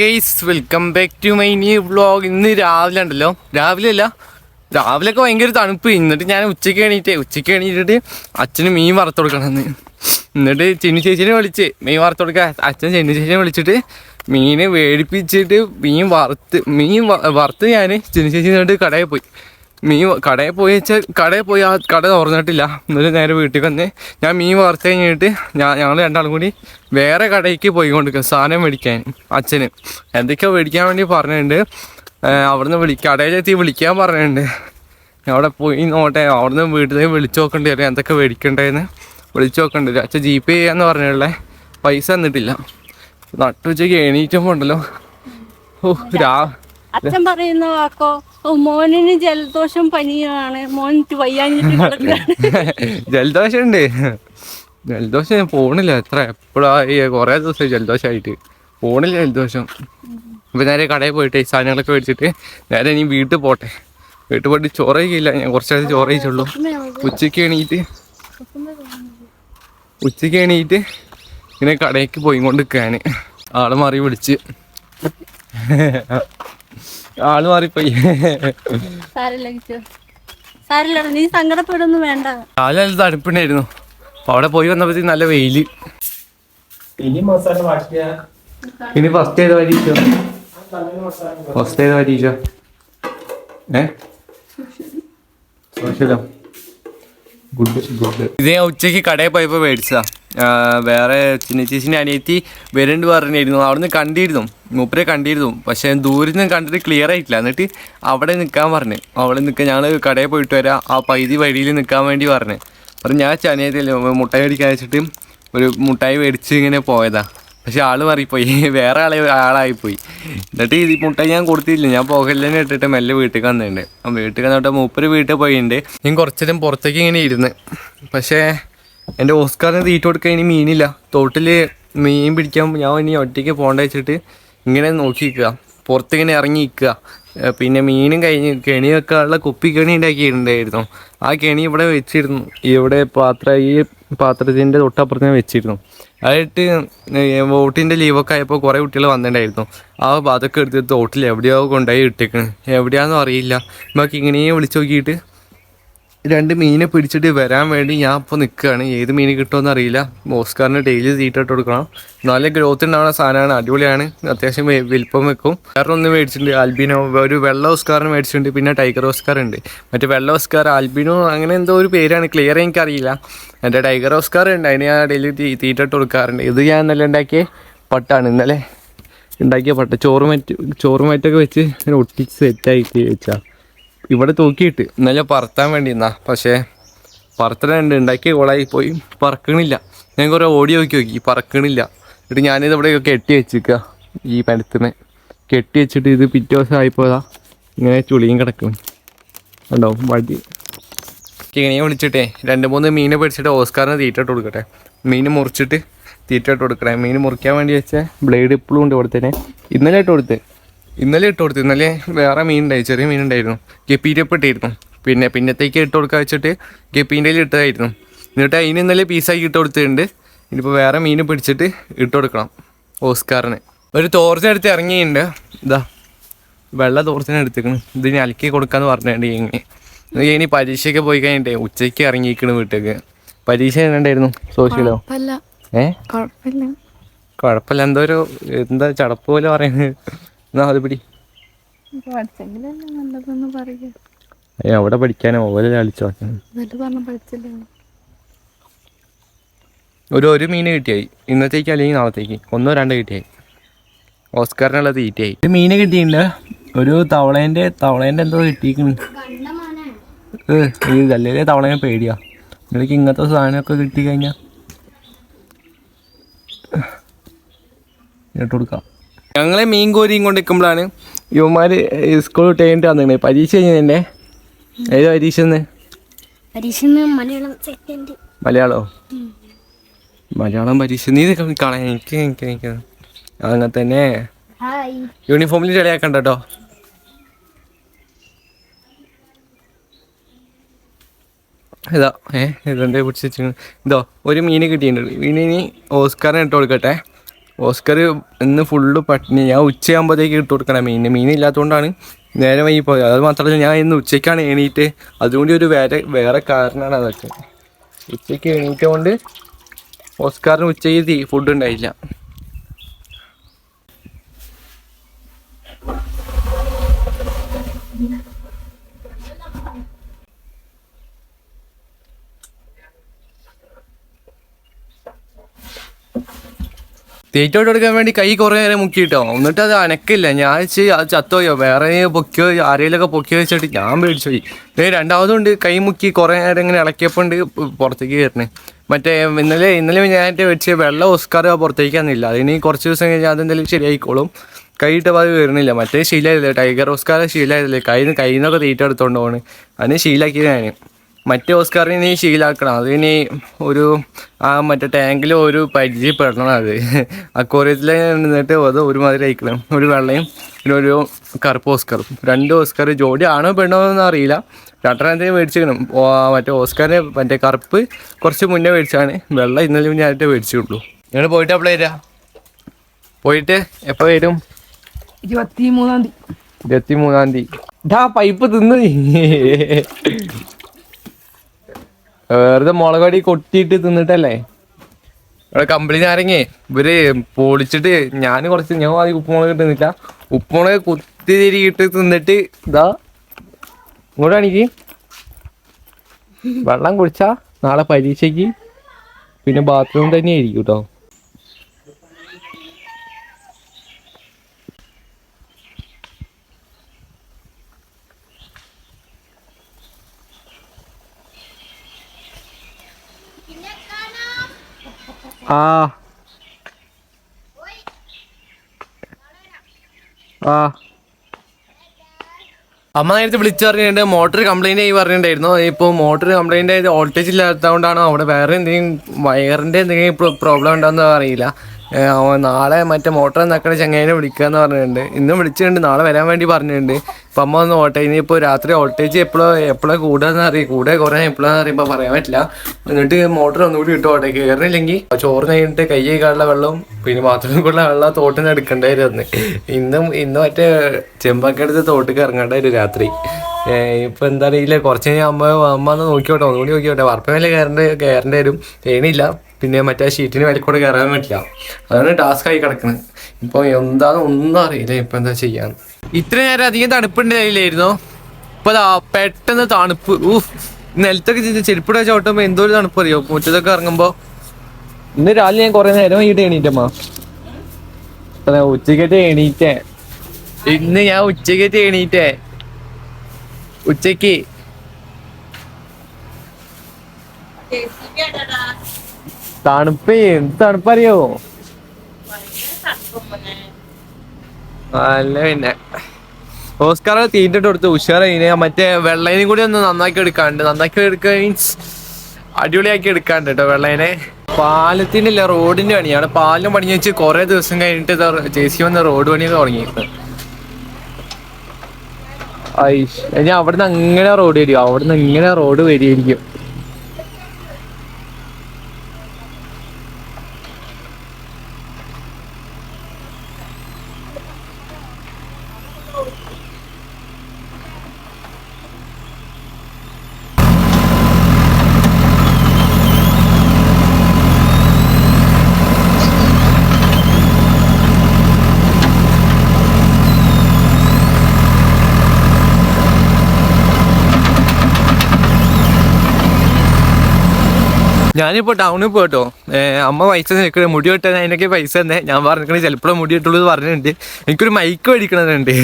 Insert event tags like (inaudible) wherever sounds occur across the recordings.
Guys welcome back to my new vlog ഇന്ന് രാവിലെ ഉണ്ടല്ലോ. രാവിലെ അല്ല രാവിലെ ഒക്കെ ഭയങ്കര തണുപ്പ്. എന്നിട്ട് ഞാൻ ഉച്ചയ്ക്ക് എണീറ്റേ ഉച്ചയ്ക്ക് എണീറ്റിട്ട് അച്ഛന് മീൻ വറുത്ത് കൊടുക്കണമെന്ന്. എന്നിട്ട് ചിന്നു ചേച്ചിനെ വിളിച്ച് മീൻ വറുത്ത് കൊടുക്കാൻ. അച്ഛൻ ചിന്നു ചേച്ചിനെ വിളിച്ചിട്ട് മീനെ വേടിപ്പിച്ചിട്ട് മീൻ വറുത്ത് മീൻ വറുത്ത് ഞാൻ ചിന്നു ചേച്ചിനെ എന്നിട്ട് കടയിൽ പോയി. മീൻ കടയിൽ പോയി വെച്ചാൽ കടയിൽ പോയി ആ കട തുറന്നിട്ടില്ല. എന്നിട്ട് നേരെ വീട്ടിൽ വന്ന് ഞാൻ മീൻ വറുത്ത് കഴിഞ്ഞിട്ട് ഞാൻ ഞങ്ങൾ രണ്ടാളും കൂടി വേറെ കടയ്ക്ക് പോയിക്കൊണ്ടിരിക്കുക സാധനം മേടിക്കാൻ അച്ഛന്. എന്തൊക്കെയോ മേടിക്കാൻ വേണ്ടി പറഞ്ഞിട്ടുണ്ട്. അവിടുന്ന് വിളി കടയിലെത്തി വിളിക്കാൻ പറഞ്ഞിട്ടുണ്ട്. അവിടെ പോയി നോട്ടെ അവിടുന്ന് വീട്ടിലേക്ക് വിളിച്ചു നോക്കേണ്ടി വരും. എന്തൊക്കെ മേടിക്കണ്ടേന്ന്. വിളിച്ചു നോക്കേണ്ടി വരും. അച്ഛൻ ജി പേ ചെയ്യാന്ന് പറഞ്ഞുള്ള പൈസ തന്നിട്ടില്ല. നട്ടുച്ചയ്ക്ക് എണീറ്റുമ്പോൾ ഉണ്ടല്ലോ. ഓ രാ അച്ഛൻ പറയുന്ന വാക്കോ? "ഓ, മോനിന് ജലദോഷം പനിയാണ്. മോൻ വയ്യാഞ്ഞിട്ട് (laughs) കിടക്കുകയാണ്." ജലദോഷം ഉണ്ട് ജലദോഷം ഞാൻ പോണില്ല. എത്ര എപ്പോഴായി കുറേ ദിവസമായി ജലദോഷമായിട്ട് പോണില്ല ജലദോഷം. ഇപ്പം നേരെ കടയിൽ പോയിട്ട് ഈ സാധനങ്ങളൊക്കെ മേടിച്ചിട്ട് നേരെ ഇനി വീട്ടിൽ പോട്ടെ. വീട്ടിൽ പോയിട്ട് ചോറ് കഴിക്കില്ല. ഞാൻ കുറച്ചേരം ചോറ് കഴിച്ചുള്ളൂ. ഉച്ചയ്ക്ക് എണീറ്റ് ഉച്ചയ്ക്ക് എണീറ്റ് ഇങ്ങനെ കടയ്ക്ക് പോയി കൊണ്ട് നിൽക്കാൻ ആൾ മാറി വിളിച്ച്. (laughs) ആൾ മാറിപ്പോയി. സാരില്ല നീ സങ്കടപ്പെടുന്നു വേണ്ട. രാവിലെ നല്ല തണുപ്പിണ്ടായിരുന്നു അപ്പൊ അവിടെ പോയി വന്നപ്പോഴത്തേക്ക് നല്ല വെയിൽ. ഇനി ഫസ്റ്റ് ഏത് പരീക്ഷ ഫസ്റ്റ് ഏത് പരീക്ഷ ഏ? സോഷ്യലോ? Good good. ഇതേ ഉച്ചയ്ക്ക് ഉച്ചയ്ക്ക് കടയിൽ പോയപ്പോ മേടിച്ചതാ. വേറെ ചിന്നിച്ചേച്ചിന്റെ അനിയത്തി വരുന്നുണ്ട് പറഞ്ഞിരുന്നു. അവിടുന്ന് കണ്ടിരുന്നു. മൂപ്പരെ കണ്ടിരുന്നു. പക്ഷേ ദൂരത്ത് നിന്ന് കണ്ടിട്ട് ക്ലിയർ ആയിട്ടില്ല. എന്നിട്ട് അവിടെ നിൽക്കാൻ പറഞ്ഞു. അവിടെ നിൽക്കാൻ ഞങ്ങൾ കടയിൽ പോയിട്ട് വരാം. ആ പൈതി വഴിയിൽ നിൽക്കാൻ വേണ്ടി പറഞ്ഞു. അപ്പം ഞാൻ ചനിയത്തിൽ മുട്ടായി മേടിക്കാൻ വെച്ചിട്ട് ഒരു മുട്ടായി മേടിച്ച് ഇങ്ങനെ പോയതാ. പക്ഷെ ആൾ മാറിപ്പോയി. (laughs) വേറെ ആളെ ആളായിപ്പോയി. എന്നിട്ട് ഈ മുട്ടായി ഞാൻ കൊടുത്തില്ല ഞാൻ പോകലിനെ ഇട്ടിട്ട് മെല്ലെ വീട്ടിൽ വന്നിട്ടുണ്ട്. വീട്ടിൽ വന്നിട്ട് മൂപ്പര് വീട്ടിൽ പോയിട്ടുണ്ട് ഞാൻ കുറച്ചേരം പുറത്തേക്ക് ഇങ്ങനെ ഇരുന്ന്. പക്ഷേ എന്റെ ഓസ്കാറിന് തീറ്റ കൊടുക്കാൻ ഇനി മീനില്ല. തോട്ടിൽ മീൻ പിടിക്കാൻ ഞാൻ ഇനി ഒറ്റയ്ക്ക് പോകേണ്ട വെച്ചിട്ട് ഇങ്ങനെ നോക്കി നിൽക്കുക പുറത്തിങ്ങനെ ഇറങ്ങി നിൽക്കുക പിന്നെ മീനും കഴിഞ്ഞ് കെണി വെക്കാനുള്ള കുപ്പി കെണി ഉണ്ടാക്കിയിട്ടുണ്ടായിരുന്നു. ആ കെണി ഇവിടെ വെച്ചിരുന്നു. ഇവിടെ പാത്ര ഈ പാത്രത്തിന്റെ തൊട്ടപ്പുറത്ത് വെച്ചിരുന്നു. അതായിട്ട് വോട്ടിന്റെ ലീവൊക്കെ ആയപ്പോൾ കുറേ കുട്ടികൾ വന്നിട്ടുണ്ടായിരുന്നു. ആ അതൊക്കെ എടുത്ത് തോട്ടിൽ എവിടെയോ കൊണ്ടുപോയി ഇട്ടേക്കണ്. എവിടെയാണെന്നും അറിയില്ല. നമുക്ക് ഇങ്ങനെ വിളിച്ചു നോക്കിയിട്ട് രണ്ട് മീനെ പിടിച്ചിട്ട് വരാൻ വേണ്ടി ഞാൻ ഇപ്പോൾ നിൽക്കുകയാണ് ഏത് മീൻ കിട്ടുമെന്ന് അറിയില്ല. ഓസ്കാറിന് ഡെയിലി തീറ്റിട്ട് കൊടുക്കണം. നല്ല ഗ്രോത്ത് ഉണ്ടാവുന്ന സാധനമാണ്. അടിപൊളിയാണ്. അത്യാവശ്യം വലിപ്പം വെക്കും. വേറെ ഒന്ന് മേടിച്ചിട്ടുണ്ട്. ആൽബിനോ. ഒരു വെള്ള ഓസ്കാറിന് മേടിച്ചിട്ടുണ്ട്. പിന്നെ ടൈഗർ ഓസ്കാർ ഉണ്ട്. മറ്റേ വെള്ള ഓസ്കാർ ആൽബിനോ അങ്ങനെ എന്തോ ഒരു പേരാണ്. ക്ലിയർ എനിക്കറിയില്ല. എന്റെ ടൈഗർ ഓസ്കാർ ഉണ്ട്. അതിന് ഞാൻ ഡെയിലി തീറ്റിട്ട് തീറ്റ കൊടുക്കാറുണ്ട്. ഇത് ഞാൻ ഇന്നലെ ഉണ്ടാക്കിയ പട്ടാണ്. ഇന്നലെ ഉണ്ടാക്കിയ പട്ട ചോറ് മറ്റ് ചോറ് മറ്റൊക്കെ വെച്ച് ഒട്ടിച്ച് സെറ്റാക്കി വെച്ചാ. ഇവിടെ തൂക്കിയിട്ട്. ഇന്നലെ പറത്താൻ വേണ്ടി എന്നാ പക്ഷേ പറത്തലുണ്ട് ഉണ്ടാക്കിയ കോളായി പോയി. പറക്കണില്ല. ഞാൻ കുറേ ഓടി നോക്കി നോക്കി. പറക്കണില്ല. എന്നിട്ട് ഞാനിത് ഇവിടെ കെട്ടി വെച്ചിരിക്കുക ഈ പരത്തിനെ കെട്ടി വെച്ചിട്ട് ഇത് പിറ്റേ ദിവസം ആയിപ്പോതാ ഇങ്ങനെ ചുളിയും കിടക്കും ഉണ്ടോ വടി. കിണിയെ വിളിച്ചിട്ടേ. രണ്ട് മൂന്ന് മീനെ പിടിച്ചിട്ട് ഓസ്കാറിന് തീറ്റ ഇട്ട് കൊടുക്കട്ടെ. മീൻ മുറിച്ചിട്ട് തീറ്റ കൊടുക്കട്ടെ. മീൻ മുറിക്കാൻ വേണ്ടി വെച്ച ബ്ലേഡ് ഇപ്പോഴും ഉണ്ട് ഇവിടെ ഇന്നലെ ഇട്ട് കൊടുത്ത്. ഇന്നലെ ഇട്ട് കൊടുത്തു. ഇന്നലെ വേറെ മീൻ ഉണ്ടായി ചെറിയ മീൻ ഉണ്ടായിരുന്നു ഗപ്പീരപ്പ് ഇട്ടിരുന്നു. പിന്നെ പിന്നത്തേക്ക് ഇട്ട് കൊടുക്കാൻ വെച്ചിട്ട് ഗപ്പീന്റെ ഇട്ടതായിരുന്നു. എന്നിട്ട് അതിന് ഇന്നലെ പീസാക്കി ഇട്ട് കൊടുത്തിട്ടുണ്ട്. ഇനിയിപ്പോൾ വേറെ മീൻ പിടിച്ചിട്ട് ഇട്ട് കൊടുക്കണം ഓസ്കാറിന്. ഒരു തോർച്ച എടുത്ത് ഇറങ്ങിയിട്ടുണ്ട്. ഇതാ വെള്ള തോർച്ചനെ എടുത്തേക്കണ്. ഇതിന് അലക്കി കൊടുക്കാന്ന് പറഞ്ഞിട്ടുണ്ട് ഇങ്ങനെ ഇത് ഇനി പരീക്ഷയ്ക്ക് പോയി കഴിഞ്ഞിട്ടേ ഉച്ചയ്ക്ക് ഇറങ്ങിയിരിക്കണ് വീട്ടേക്ക് പരീക്ഷ എങ്ങനെയുണ്ടായിരുന്നു? സോഷ്യലോ? ഏ? കുഴപ്പമില്ല. എന്തോ ഒരു എന്താ ചടപ്പ് പോലെ പറയുന്നത്. എന്നാ അത് പിടി. ഏ അവിടെ പഠിക്കാനോ. ഓല കളിച്ചോ ഒരു ഒരു മീൻ കിട്ടിയായി. ഇന്നത്തേക്ക് അല്ലെങ്കിൽ നാളത്തേക്ക്. ഒന്നോ രണ്ടോ കിട്ടിയായി. ഓസ്കാറിനുള്ള തീറ്റയായി. ഒരു മീന് കിട്ടിയില്ല. ഒരു തവളേന്റെ തവളേന്റെ എന്തോ കിട്ടിയിരിക്കുന്നു ഇത് അല്ലേ തവളേനെ പേടിയാ. നിങ്ങൾക്ക് ഇങ്ങനത്തെ സാധനമൊക്കെ കിട്ടിക്കഴിഞ്ഞാൽ ഇട്ട് കൊടുക്കാം. ഞങ്ങളെ മീൻ കോരിയും കൊണ്ട് നിൽക്കുമ്പോഴാണ് യുവമാർ സ്കൂൾ വിട്ട് കഴിഞ്ഞിട്ട് വന്നിട്ടുണ്ട് പരീക്ഷ കഴിഞ്ഞതിന്റെ ഏത് പരീക്ഷ പരീക്ഷ മലയാളം മലയാളോ? പരീക്ഷ. നീ കാണാൻ എനിക്ക് എനിക്ക് എനിക്ക് അങ്ങനെ തന്നെ. യൂണിഫോമിൽ ചെളിയാക്കണ്ട കേട്ടോ ഇതാ ഏ ഇതെന്താ പിടിച്ച് വെച്ചിരിക്കുന്നു ഇതോ ഒരു മീൻ കിട്ടിയിട്ടുണ്ട്. മീനിനി ഓസ്കാറിന് ഇട്ട് കൊടുക്കട്ടെ. ഓസ്കർ ഇന്ന് ഫുള്ള് പട്ടിണി. ഞാൻ ഉച്ചയാകുമ്പോഴത്തേക്ക് ഇട്ട് കൊടുക്കണം. മീൻ മീൻ ഇല്ലാത്തതുകൊണ്ടാണ് നേരെ വൈകി പോയത്. അത് മാത്രമല്ല ഞാൻ ഇന്ന് ഉച്ചയ്ക്കാണ് എണീറ്റ്. അതുകൊണ്ട് ഒരു വേറെ വേറെ കാരണമാണ് അതൊക്കെ. ഉച്ചയ്ക്ക് എണീറ്റുകൊണ്ട് ഓസ്കാറിന് ഉച്ചയ്ക്ക് ഫുഡ് ഉണ്ടായില്ല. തീറ്റോട്ട് എടുക്കാൻ വേണ്ടി കൈ കുറേ നേരം മുക്കിയിട്ടോ? എന്നിട്ട് അത് അനക്കില്ല. ഞാൻ അത് ചത്തോയോ? വേറെ പൊക്കിയോ? ആരെയിലൊക്കെ പൊക്കിയോ വെച്ചിട്ട് ഞാൻ പേടിച്ചു പോയി. രണ്ടാമതുകൊണ്ട് കൈ മുക്കി കുറേ നേരം ഇങ്ങനെ ഇളക്കിയപ്പോൾ ഉണ്ട് പുറത്തേക്ക് കയറണേ. മറ്റേ ഇന്നലെ ഇന്നലെ ഞാൻ വെച്ച് വെള്ളം ഓസ്കാർ പുറത്തേക്ക് വന്നില്ല അതിന് കുറച്ച് ദിവസം കഴിഞ്ഞാൽ അതെന്തെങ്കിലും ശരിയായിക്കോളും. കൈയിട്ട് അത് വരുന്നില്ല മറ്റേ ശീലമായില്ലേ ടൈഗർ ഓസ്കാർ ശീലമായില്ലേ കയ്യിൽ നിന്ന് കയ്യിൽ നിന്നൊക്കെ തീറ്റ എടുത്തോണ്ട് പോകണ് അതിന് ശീലാക്കിയത് ഞാൻ മറ്റേ ഓസ്കാറിനെ നീ ശീലാക്കണം. അത് ഇനി ഒരു ആ മറ്റേ ടാങ്കിൽ ഒരു പരിചയപ്പെടണം അത്. അക്വോറിയത്തിൽ നിന്നിട്ട് അത് ഒരുമാതിരി അയക്കണം ഒരു വെള്ളയും പിന്നെ ഒരു കറുപ്പ് ഓസ്കാറും. രണ്ട് ഓസ്കാർ ജോഡി ആണോ പെണ്ണോ എന്ന് അറിയില്ല. രണ്ടെണ്ണത്തിന് മേടിച്ചിരിക്കണം. മറ്റേ ഓസ്കാറിനെ മറ്റേ കറുപ്പ് കുറച്ച് മുന്നേ മേടിച്ചാണ് വെള്ളം ഇന്നലെ ഞാനായിട്ട് മേടിച്ചിട്ടുള്ളൂ. നിങ്ങൾ പോയിട്ട് എപ്പോഴാ വരാ പോയിട്ട് എപ്പോൾ വരും? ഇരുപത്തി മൂന്നാം തീയതി. ഇരുപത്തി മൂന്നാം തീയതി. ഇതാ പൈപ്പ് തിന്ന്. വെറുതെ മുളകടി കൊട്ടിയിട്ട് തിന്നിട്ടല്ലേ? ഇവിടെ കമ്പിളി നാരങ്ങേ ഇവർ പൊളിച്ചിട്ട് ഞാൻ കുറച്ച് ഞാൻ ആദ്യം ഉപ്പുമുളക് തിന്നില്ല ഉപ്പുമുളക് കുത്തി തിരികിട്ട് തിന്നിട്ട് ഇതാ ഇങ്ങോട്ടാണിക്ക് വെള്ളം കുടിച്ചാ നാളെ പരീക്ഷയ്ക്ക്. പിന്നെ ബാത്റൂം തന്നെ ആയിരിക്കും കേട്ടോ ആ. ആ. അമ്മ നേരത്തെ വിളിച്ചു പറഞ്ഞിട്ടുണ്ട് മോട്ടർ കംപ്ലൈന്റ് ആയി പറഞ്ഞിട്ടുണ്ടായിരുന്നു. ഇപ്പോൾ മോട്ടർ കംപ്ലൈന്റ് ആയത് വോൾട്ടേജ് ഇല്ലാത്തതുകൊണ്ടാണോ? അവിടെ വേറെ എന്തെങ്കിലും വയറിന്റെ എന്തെങ്കിലും പ്രോബ്ലം ഉണ്ടോ എന്ന് അറിയില്ല. നാളെ മറ്റേ മോട്ടർ നക്കണ ചങ്ങേനെ വിളിക്കാന്ന് പറഞ്ഞിട്ടുണ്ട്. ഇന്നും വിളിച്ചിട്ടുണ്ട് നാളെ വരാൻ വേണ്ടി പറഞ്ഞിട്ടുണ്ട്. ഇപ്പം അമ്മ ഒന്ന് ഓട്ടെ ഇനിയിപ്പോൾ രാത്രി വോൾട്ടേജ് എപ്പോഴോ എപ്പോഴോ കൂടാന്ന് അറിയാം കൂടെ കുറേ എപ്പോഴാന്ന് അറിയുമ്പോൾ പറയാൻ പറ്റില്ല. എന്നിട്ട് മോട്ടർ ഒന്നുകൂടി ഇട്ട് ഓട്ടെ കയറില്ലെങ്കിൽ ചോറ് കഴിഞ്ഞിട്ട് കൈ കൈകാനുള്ള വെള്ളവും പിന്നെ ബാത്റൂമിൽ കൂടെ വെള്ളം തോട്ടിൽ നിന്ന് എടുക്കണ്ടായിരുന്നു ഇന്നും ഇന്ന് മറ്റേ ചെമ്പക്കെടുത്ത് തോട്ടിൽ ഇറങ്ങേണ്ടായിരുന്നു രാത്രി. ഇപ്പം എന്താ അറിയില്ല. കുറച്ച് കഴിഞ്ഞാൽ അമ്മ അമ്മ ഒന്ന് നോക്കിയോട്ടെ ഒന്നുകൂടി നോക്കിയോട്ടെ വർപ്പമേലെ കയറേണ്ട കയറേണ്ടി വരും. തേണില്ല പിന്നെ മറ്റേ ഷീറ്റിന് വില കൂടെ കയറാൻ പറ്റില്ല. അതാണ് ടാസ്ക് ആയി കിടക്കുന്നത് ഇപ്പൊ എന്താന്ന് ഒന്നും അറിയില്ല ഇപ്പൊ എന്താ ചെയ്യാൻ. ഇത്ര നേരം അധികം തണുപ്പുണ്ടായില്ലായിരുന്നോ ഇപ്പൊ പെട്ടെന്ന് തണുപ്പ്. ഊഫ് നിലത്തൊക്കെ ചെരുപ്പിട ചെരുപ്പിടെ ചവിട്ടുമ്പോ എന്തോ ഒരു തണുപ്പ് അറിയോ? മുറ്റത്തൊക്കെ ഇറങ്ങുമ്പോ. ഇന്ന് രാവിലെ ഞാൻ കൊറേ നേരം വൈകിട്ട് എണീറ്റമ്മ ഉച്ചക്കത്തെ എണീറ്റേ. ഇന്ന് ഞാൻ ഉച്ചക്കത്തെ എണീറ്റേ. ഉച്ചയ്ക്ക് തണുപ്പ് എന്ത് തണുപ്പറിയോ? അല്ല പിന്നെ. ഓസ്കാർ തീറ്റിട്ട് കൊടുത്ത്. ഉഷാറായിനെ മറ്റേ വെള്ളേനും കൂടി ഒന്ന് നന്നാക്കി എടുക്കാണ്ട്. നന്നാക്കി എടുക്കുക മീൻസ് അടിപൊളിയാക്കി എടുക്കാണ്ട് കേട്ടോ വെള്ളേനെ അല്ല റോഡിന്റെ പണിയാണ് പാലം പണി വെച്ച് കുറെ ദിവസം കഴിഞ്ഞിട്ട് ജെ സി വന്ന റോഡ് പണി തുടങ്ങിയിട്ട് ഐഷ് ഞാൻ അവിടുന്ന് അങ്ങനെ റോഡ് വരും അവിടുന്ന് ഇങ്ങനെ റോഡ് വരികയായിരിക്കും. ഞാനിപ്പോ ടൗണിൽ പോയിട്ടോ. അമ്മ പൈസ നിൽക്കണേ മുടി വെട്ടാൻ അതിനൊക്കെ പൈസ തന്നെ. ഞാൻ പറഞ്ഞിരിക്കണേ ചിലപ്പോഴും മുടി വെട്ടുള്ളൂ എന്ന് പറഞ്ഞിട്ടുണ്ട്. എനിക്കൊരു മൈക്ക് മേടിക്കണമെന്നുണ്ട്.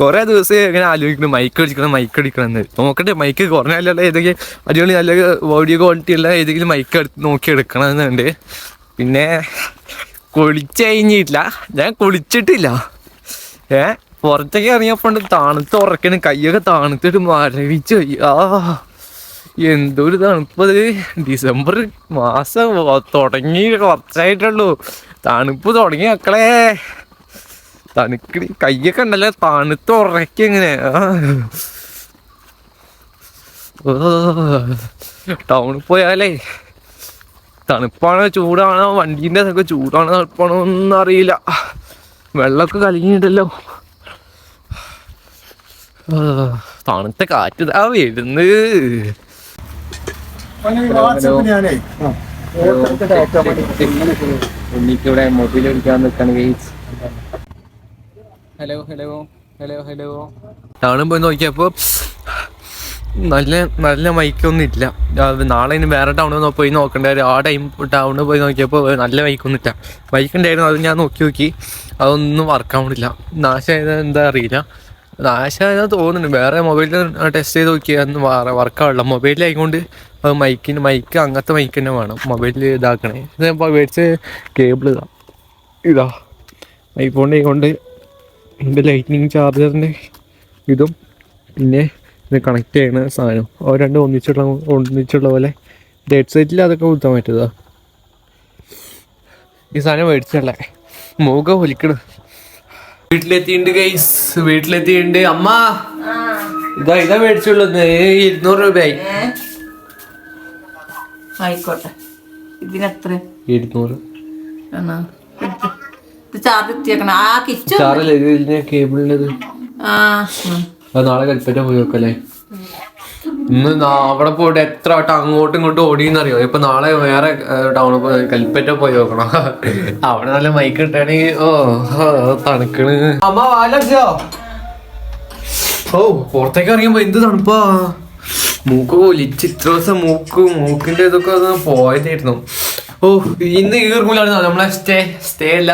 കുറേ ദിവസം ഇങ്ങനെ ആലോചിക്കണം മൈക്ക് മേടിക്കണം മൈക്ക് മേടിക്കണം എന്ന് നോക്കട്ടെ മൈക്ക് കുറഞ്ഞല്ല ഏതെങ്കിലും അടിപൊളി നല്ല ഓഡിയോ ക്വാളിറ്റി ഉള്ള ഏതെങ്കിലും മൈക്ക് എടുത്ത് നോക്കി എടുക്കണമെന്നുണ്ട്. പിന്നെ കുളിച്ച് കഴിഞ്ഞിട്ടില്ല. ഞാൻ കുളിച്ചിട്ടില്ല. ഏ പുറത്തേക്ക് ഇറങ്ങിയപ്പോൾ തണുത്ത് ഉറക്കണം. കൈയൊക്കെ തണുത്തിട്ട് മരവിച്ചു. പോയി. എന്തൊരു തണുപ്പത് ഡിസംബർ മാസം തുടങ്ങി കുറച്ചായിട്ടുള്ളൂ. തണുപ്പ് തുടങ്ങി മക്കളെ. തണുക്കടി കയ്യൊക്കെ ഉണ്ടല്ലേ? തണുത്ത് ഉറക്കി എങ്ങനെ ടൗണിൽ പോയാലേ തണുപ്പാണോ ചൂടാണോ? വണ്ടീന്റെ ഒക്കെ ചൂടാണോ തണുപ്പാണോ ഒന്നും അറിയില്ല. വെള്ളമൊക്കെ കലങ്ങിയിട്ടല്ലോ. തണുത്ത കാറ്റ് ആ വരുന്നത്. എനിക്കിവിടെ മൊബൈൽ എടുക്കാൻ നിൽക്കാണ് ഹലോ ഹലോ ഹലോ ഹലോ. ടൗണിൽ പോയി നോക്കിയപ്പോൾ നല്ല നല്ല മൈക്കൊന്നും ഇല്ല. നാളെ ഇനി വേറെ ടൗണിൽ പോയി നോക്കണ്ട കാര്യം ആ ടൈം ടൗണിൽ പോയി നോക്കിയപ്പോൾ നല്ല മൈക്കൊന്നും ഇല്ല മൈക്ക് ഉണ്ടായിരുന്നു അത് ഞാൻ നോക്കി നോക്കി. അതൊന്നും വർക്കാവണില്ല നാശമായത് എന്താ അറിയില്ല. നാശമായതാ തോന്നുന്നുണ്ട് വേറെ മൊബൈലിൽ ടെസ്റ്റ് ചെയ്ത് നോക്കിയാൽ ഒന്നും വർക്കാവില്ല മൊബൈലിലായിക്കൊണ്ട് അത് മൈക്കിന് മൈക്ക് അങ്ങനത്തെ മൈക്ക് തന്നെ വേണം. മൊബൈലിൽ ഇതാക്കണേ. ഇത് ഞാൻ മേടിച്ച് കേബിൾ ഇതാ. ഇതാ. ഐഫോണിനെ കൊണ്ട് ഇതിന്റെ ലൈറ്റ്നിങ് ചാർജറിന്റെ ഇതും പിന്നെ ഇത് കണക്ട് ചെയ്യണ സാധനം അവ രണ്ടും ഒന്നിച്ചുള്ള ഒന്നിച്ചുള്ള പോലെ. ഡെഡ് സൈറ്റിൽ അതൊക്കെ കുത്താൻ പറ്റുക ഈ സാധനം മേടിച്ചല്ലേ? മൂക ഒലിക്കണം വീട്ടിലെത്തിയിട്ടുണ്ട് ഗൈസ് വീട്ടിലെത്തിയിട്ടുണ്ട് അമ്മ. ഇതാ ഇതാ മേടിച്ചുള്ളത്. ഇരുന്നൂറ് രൂപയായി. ആയിക്കോട്ടെ. ഇതിനെത്ര? ഇരുന്നൂറ്. ഇത് ചാർജ് എത്തിയേക്കണം? ആ കിച്ചു ചാർജ് ഇതിന്റെ കേബിളിന്റെത്? ആ നാളെ കൽപ്പറ്റ പോയി നോക്കല്ലേ ഇന്ന് അവിടെ പോയിട്ട് എത്ര വട്ടം അങ്ങോട്ടും ഇങ്ങോട്ടും ഓടിയെന്നറിയോ? ഇപ്പൊ നാളെ വേറെ ടൗണിൽ പോയി കൽപ്പറ്റ പോയി നോക്കണം അവിടെ നല്ല മൈക്ക് കിട്ടുകയാണെങ്കിൽ ഓ ഓ, തണുക്കണ്. അമ്മ വാലോ ഓ പുറത്തേക്ക് ഇറങ്ങിയപ്പോ എന്ത് തണുപ്പാ? മൂക്ക് ഒലിച്ച് ഇത്ര ദിവസം മൂക്ക് മൂക്കിന്റെ ഇതൊക്കെ പോയതായിരുന്നു. ഓ ഇന്ന് ഈ നമ്മളെ സ്റ്റേ സ്റ്റേ അല്ല.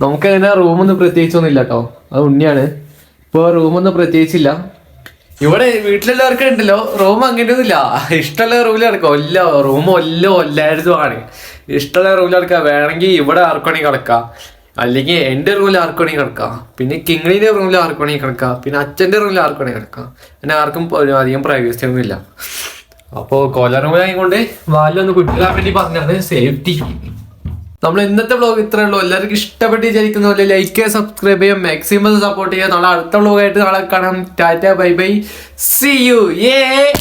നമുക്ക് അങ്ങനെ റൂമൊന്നും പ്രത്യേകിച്ചൊന്നും ഇല്ല കേട്ടോ അത് ഉണ്ണിയാണ്. ഇപ്പൊ റൂമൊന്നും പ്രത്യേകിച്ചില്ല. ഇവിടെ വീട്ടിലെല്ലാവർക്കും ഉണ്ടല്ലോ. റൂം അങ്ങനെയൊന്നും ഇല്ല ഇഷ്ടമുള്ള റൂമിൽ കിടക്കാം ഒല്ല റൂം ഒല്ലോ എല്ലായിടത്തും ആണ്. ഇഷ്ടമുള്ള റൂമിൽ കിടക്കാം വേണമെങ്കിൽ ഇവിടെ ആർക്കുവാണെങ്കിൽ കിടക്കാം അല്ലെങ്കിൽ എന്റെ റൂമിൽ ആർക്കുവാണെങ്കിൽ കിടക്കാം. പിന്നെ കിങ്ങിണിന്റെ റൂമിൽ ആർക്കുവാണെങ്കിൽ കിടക്കാം. പിന്നെ അച്ഛന്റെ റൂമിൽ ആർക്കുവാണെങ്കിൽ കിടക്കാം. പിന്നെ ആർക്കും അധികം പ്രൈവസി ഒന്നും ഇല്ല. അപ്പോൾ കോല റൂമിലായതുകൊണ്ട് വാലൊന്ന് കുട്ടികളാൻ വേണ്ടി പറഞ്ഞാണ് സേഫ്റ്റി നമ്മൾ ഇന്നത്തെ വ്ളോഗ് ഇത്രേ ഉള്ളൂ. എല്ലാവർക്കും ഇഷ്ടപ്പെട്ട് വിചാരിക്കുന്ന പോലെ ലൈക്ക് ചെയ്യുക സബ്സ്ക്രൈബ് ചെയ്യുക മാക്സിമം സപ്പോർട്ട് ചെയ്യുക. നാളെ അടുത്ത വ്ളോഗായിട്ട് നാളെ കാണാം. Tata bye bye see you ഏ